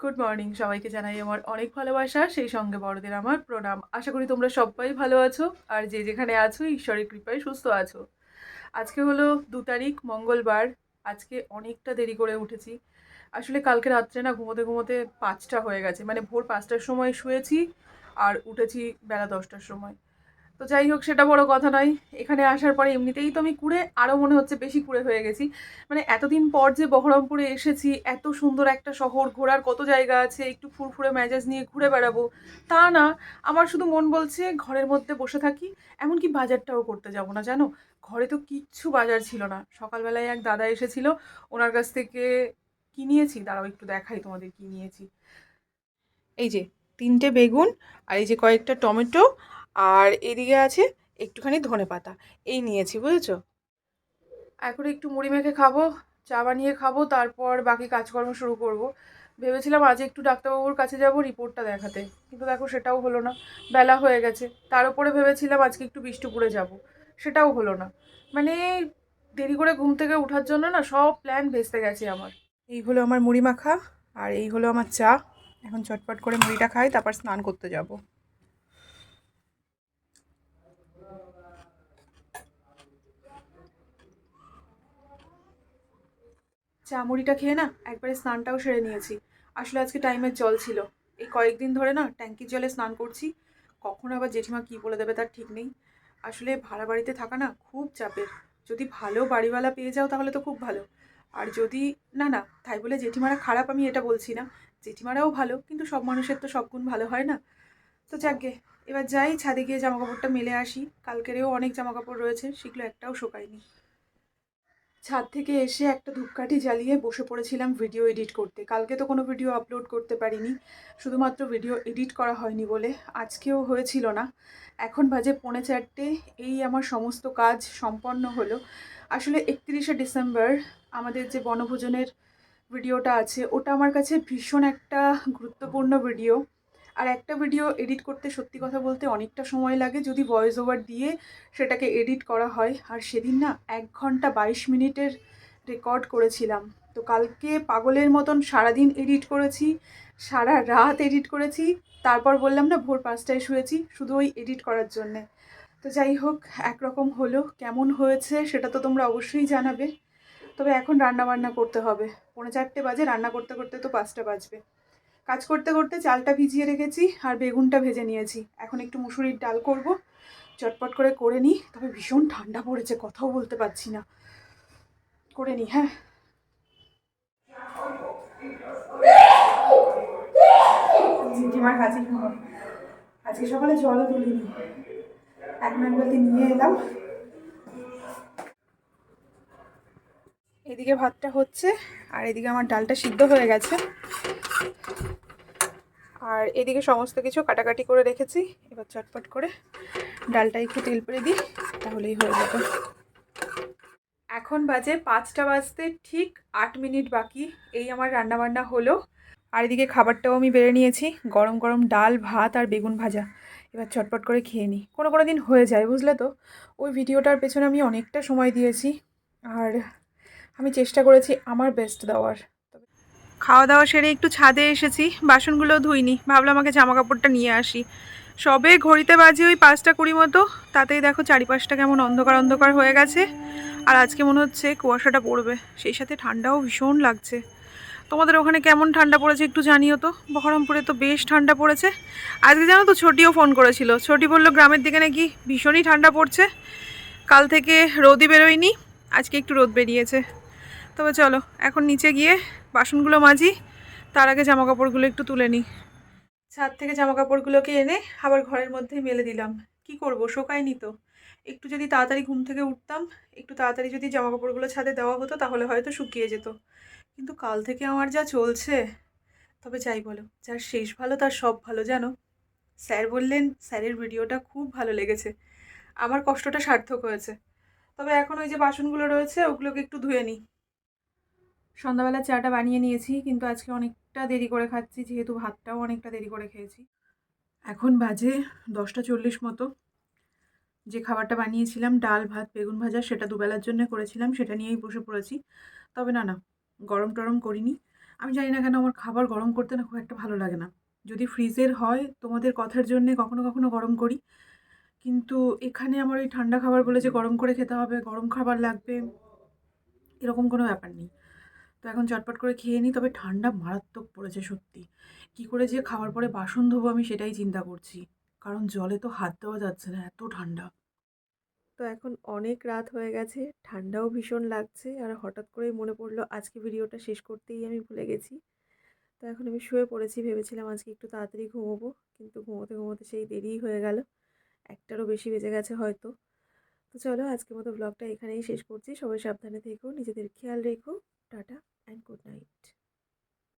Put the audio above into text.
Good morning সবাইকে জানাই আমার অনেক ভালোবাসা। সেই সঙ্গে বড়দের আমার প্রণাম। আশা করি তোমরা সবাই ভালো আছো, আর যে যেখানে আছো, ঈশ্বরের কৃপায় সুস্থ আছো। আজকে হলো দু তারিখ, মঙ্গলবার। আজকে অনেকটা দেরি করে উঠেছি। আসলে কালকে রাত্রে না ঘুমোতে ঘুমোতে পাঁচটা হয়ে গেছে। মানে ভোর পাঁচটার সময় শুয়েছি, আর উঠেছি বেলা দশটার সময়। তো যাই হোক, সেটা বড় কথা নয়। এখানে আসার পরে এমনিতেই তো আমি কুড়ে, আরও মনে হচ্ছে বেশি কুড়ে হয়ে গেছি। মানে এতদিন পর যে বহরমপুরে এসেছি, এত সুন্দর একটা শহর, ঘোরার কত জায়গা আছে, একটু ফুরফুরে মেজাজ নিয়ে ঘুরে বেড়াবো, তা না। আমার শুধু মন বলছে ঘরের মধ্যে বসে থাকি, এমনকি বাজারটাও করতে যাব না, জানো? ঘরে তো কিচ্ছু বাজার ছিল না। সকালবেলায় এক দাদা এসেছিল, ওনার কাছ থেকে কি নিয়েছি? দাঁড়াও, একটু দেখাই তোমাদের কি নিয়েছি। এই যে তিনটে বেগুন, আর এই যে কয়েকটা টমেটো আর এদিকে আছে একটুখানি ধনে পাতা। এই নিয়েছি, বুঝেছ? এখন একটু মুড়ি মেখে খাব, চা বানিয়ে খাব, তারপর বাকি কাজকর্ম শুরু করব। ভেবেছিলাম আজ একটু ডাক্তারবাবুর কাছে যাব রিপোর্টটা দেখাতে, কিন্তু দেখো সেটাও হলো না। বেলা হয়ে গেছে, তার উপরে ভেবেছিলাম আজকে একটু বিষ্ণুপুরে যাব, সেটাও হলো না। মানে দেরি করে ঘুম থেকে ওঠার জন্য না সব প্ল্যান ভেস্তে গেছে আমার। এই হলো আমার মুড়ি মাখা, আর এই হলো আমার চা। এখন চটপট করে মুড়িটা খাই, তারপর স্নান করতে যাব। চা মুড়িটা খেয়ে না একবারে স্নানটাও সেরে নিয়েছি। আসলে আজকে টাইমের জল ছিল। এই কয়েকদিন ধরে না ট্যাঙ্কির জলে স্নান করছি। কখন আবার জেঠিমা কী বলে দেবে তার ঠিক নেই। আসলে ভাড়া বাড়িতে থাকা না খুব চাপের। যদি ভালো বাড়িওয়ালা পেয়ে যাও তাহলে তো খুব ভালো। আর যদি না না, তাই বলে জেঠিমারা খারাপ আমি এটা বলছি না। জেঠিমারাও ভালো, কিন্তু সব মানুষের তো সব গুণ ভালো, হয় না? তো যাকগে এবার যাই ছাদে গিয়ে জামা কাপড়টা মেলে আসি। কালকেরেও অনেক জামা কাপড় রয়েছে, সেগুলো একটাও শোকায়নি। ছাদ থেকে এসে একটা ধূপকাঠি জ্বালিয়ে বসে পড়েছিলাম ভিডিও এডিট করতে। কালকে তো কোনো ভিডিও আপলোড করতে পারিনি। শুধুমাত্র ভিডিও এডিট করা হয়নি বলে। আজকেও হয়েছিল না। এখন বাজে পৌনে চারটে। এই আমার সমস্ত কাজ সম্পন্ন হলো। আসলে একত্রিশে ডিসেম্বর আমাদের যে বনভোজনের ভিডিওটা আছে, ওটা আমার কাছে ভীষণ একটা গুরুত্বপূর্ণ ভিডিও আর একটা ভিডিও এডিট করতে সত্যি কথা বলতে অনেকটা সময় লাগে যদি ভয়েস ওভার দিয়ে সেটাকে এডিট করা হয়। আর সেদিন না এক ঘণ্টা বাইশ মিনিটের রেকর্ড করেছিলাম। তো কালকে পাগলের মতন সারাদিন এডিট করেছি, সারা রাত এডিট করেছি, তারপর বললাম না ভোর পাঁচটায় শুয়েছি শুধু ওই এডিট করার জন্যে। তো যাই হোক, একরকম হলো, কেমন হয়েছে সেটা তো তোমরা অবশ্যই জানাবে। তবে এখন রান্না বান্না করতে হবে। পৌনে চারটে বাজে, রান্না করতে করতে তো পাঁচটা বাজবে। কাজ করতে করতে চালটা ভিজিয়ে রেখেছি আর বেগুনটা ভেজে নিয়েছি। এখন একটু মুসুরির ডাল করব। চটপট করে করে নিই। তবে ভীষণ ঠান্ডা পড়েছে, কথাও বলতে পারছি না। করে নিই হ্যাঁ। জিমার আজকে সকালে জলও তুলিনি। এক বালতি নিয়ে এলাম। এদিকে ভাতটা হচ্ছে, আর এদিকে আমার ডালটা সিদ্ধ হয়ে গেছে। আর এদিকে সমস্ত কিছু কাটাকাটি করে রেখেছি, এবার চটপট করে ডালটা একটু তেল পরে দিই, তাহলেই হয়ে যাবে। এখন বাজে পাঁচটা বাজতে ঠিক আট মিনিট বাকি, এই আমার রান্নাবান্না হলো। আর এদিকে খাবারটাও আমি বেড়ে নিয়েছি, গরম গরম ডাল, ভাত আর বেগুন ভাজা। এবার চটপট করে খেয়ে নিই। কোনো কোনো দিন হয়ে যায়, বুঝলে তো? ওই ভিডিওটার পেছনে আমি অনেকটা সময় দিয়েছি। আর আমি চেষ্টা করেছি আমার বেস্ট দেওয়ার। খাওয়া দাওয়া সেরে একটু ছাদে এসেছি, বাসনগুলো ধুইনি, ভাবলাম আমাকে জামা কাপড়টা নিয়ে আসি। সবে ঘড়িতে বাজে ওই পাঁচটা কুড়ি মতো, তাতেই দেখো চারিপাশটা কেমন অন্ধকার অন্ধকার হয়ে গেছে, আর আজকে মনে হচ্ছে কুয়াশাটা পড়বে, সেই সাথে ঠান্ডাও ভীষণ লাগছে। তোমাদের ওখানে কেমন ঠান্ডা পড়েছে একটু জানিও তো? বহরমপুরে তো বেশ ঠান্ডা পড়েছে। আজকে জানো তো ছোটিও ফোন করেছিল, ছোটি বলল গ্রামের দিকে নাকি ভীষণই ঠান্ডা পড়ছে, কাল থেকে রোদই বেরোয়নি, আজকে একটু রোদ বেরিয়েছে। তবে চলো, এখন নিচে গিয়ে বাসনগুলো মাজি, তার আগে জামা কাপড়গুলো একটু তুলে নিই। ছাদ থেকে জামা কাপড়গুলোকে এনে আবার ঘরের মধ্যে মেলে দিলাম। কি করব, শোকায়নি তো। একটু যদি তাড়াতাড়ি ঘুম থেকে উঠতাম, একটু তাড়াতাড়ি যদি জামা কাপড়গুলো ছাদে দেওয়া হতো, তাহলে হয়তো শুকিয়ে যেত। কিন্তু কাল থেকে আমার যা চলছে, তবে যাই বলো, যার শেষ ভালো, তার সব ভালো, জানো? স্যার বললেন, স্যারের ভিডিওটা খুব ভালো লেগেছে। আমার কষ্টটা সার্থক হয়েছে। তবে এখন ওই যে বাসনগুলো রয়েছে, ওগুলোকে একটু ধুয়ে নিই। সন্ধ্যাবেলা চাটা বানিয়ে নিয়েছি, কিন্তু আজকে অনেকটা দেরি করে খাচ্ছি, যেহেতু ভাতটাও অনেকটা দেরি করে খেয়েছি। এখন বাজে দশটা চল্লিশ মতো। যে খাবারটা বানিয়েছিলাম, ডাল ভাত, বেগুন ভাজা, সেটা দুবেলার জন্য করেছিলাম, সেটা নিয়েই বসে পড়েছি। তবে না না, গরম টরম করিনি। আমি জানি না কেন, আমার খাবার গরম করতে না খুব একটা ভালো লাগে না। যদি ফ্রিজের হয়, তোমাদের কথার জন্যে কখনো কখনো গরম করি। কিন্তু এখানে আমার ওই ঠান্ডা খাবার বলে যে গরম করে খেতে হবে, গরম খাবার লাগবে, এরকম কোনো ব্যাপার নেই। তো এখন চটপট করে খেয়ে নিই, তবে ঠান্ডা মারাত্মক পড়েছে সত্যি। কি করে যে খাওয়ার পরে বাসন ধোবো আমি সেটাই চিন্তা করছি। কারণ জলে তো হাত দেওয়া যাচ্ছে না, এত ঠান্ডা। তো এখন অনেক রাত হয়ে গেছে, ঠান্ডাও ভীষণ লাগছে, আর হঠাৎ করেই মনে পড়ল আজকে ভিডিওটা শেষ করতেই আমি ভুলে গেছি। তো এখন আমি শুয়ে পড়েছি, ভেবেছিলাম আজকে একটু তাড়াতাড়ি ঘুমোবো, কিন্তু ঘুমোতে ঘুমোতে সেই দেরিই হয়ে গেল। একটারও বেশি বেজে গেছে হয়তো। তো চলো আজকের মতো ব্লগটা এখানেই শেষ করছি, সবাই সাবধানে থেকো, নিজেদের খেয়াল রেখো। Tata and good night